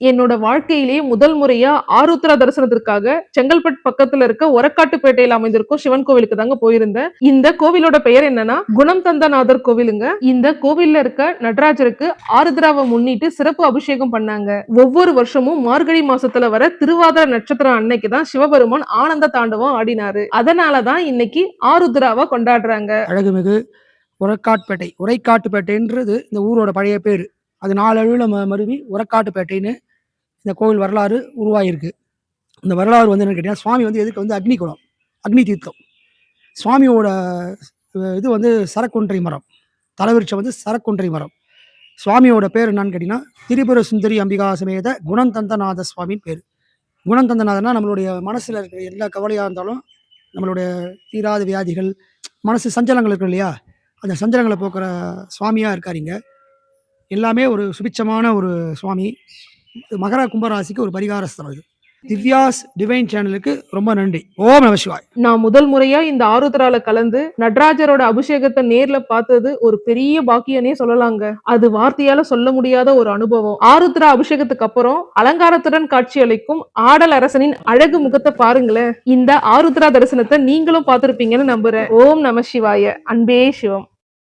என்னோட வாழ்க்கையிலேயே முதல் முறையா ஆருத்ரா தரிசனத்திற்காக செங்கல்பட்டு பக்கத்துல இருக்க ஒரக்காட்டுப்பேட்டையில் அமைந்திருக்கும் சிவன் கோவிலுக்கு தாங்க போயிருந்தேன். இந்த கோவிலோட பெயர் என்னன்னா குணம் தந்தநாதர் கோவிலுங்க. இந்த கோவில்ல இருக்க நடராஜருக்கு ஆருத்ராவை முன்னிட்டு சிறப்பு அபிஷேகம் பண்ணாங்க. ஒவ்வொரு வருஷமும் மார்கழி மாசத்துல வர திருவாதிர நட்சத்திரம் அன்னைக்கு தான் சிவபெருமான் ஆனந்த தாண்டவம் ஆடினாரு. அதனாலதான் இன்னைக்கு ஆருத்ராவை கொண்டாடுறாங்க. அழகுமிகு உரக்காட்பேட்டை உரைக்காட்டுப்பேட்டைன்றது இந்த ஊரோட பழைய பேர். அது நாலழுவில் ம மருவி உரக்காட்டுப்பேட்டைன்னு இந்த கோவில் வரலாறு உருவாகிருக்கு இந்த வரலாறு வந்து என்னன்னு கேட்டிங்கன்னா சுவாமி வந்து எதுக்கு வந்து அக்னி குலம் அக்னி தீர்த்தம். சுவாமியோட இது வந்து சரக்கொன்றை மரம் தலைவிருட்சம் வந்து சரக்கொன்றை மரம். சுவாமியோட பேர் என்னன்னு கேட்டிங்கன்னா திரிபுர சுந்தரி அம்பிகா சமேத குணந்தந்தநாத சுவாமின்னு பேர். குணந்தந்தநாதனா நம்மளுடைய மனசில் இருக்கிற எல்லா கவலையாக இருந்தாலும் நம்மளுடைய தீராத வியாதிகள் மனசு சஞ்சலங்கள் இருக்கு இல்லையா? அந்த சஞ்சலங்களை போக்குற சுவாமியாக இருக்காருங்க எல்லாமே ஒரு சுபிச்சமான ஒரு சுவாமி. மகர கும்பராசிக்கு ஒரு பரிகார ஸ்தலம் இது திவ்யாஸ் டிவைன் சேனலுக்கு ரொம்ப நன்றி. ஓம் நம சிவாய். நான் முதல் முறையா இந்த ஆருத்ரால கலந்து நடராஜரோட அபிஷேகத்தை நேர்ல பார்த்தது ஒரு பெரிய பாக்கியனே சொல்லலாங்க. அது வார்த்தையால சொல்ல முடியாத ஒரு அனுபவம். ஆருத்ரா அபிஷேகத்துக்கு அப்புறம் அலங்காரத்துடன் காட்சியளிக்கும் ஆடல் அரசனின் அழகு முகத்தை பாருங்களேன். இந்த ஆருத்ரா தரிசனத்தை நீங்களும் பார்த்திருப்பீங்கன்னு நம்புறேன். ஓம் நம சிவாய. அன்பே சிவம்.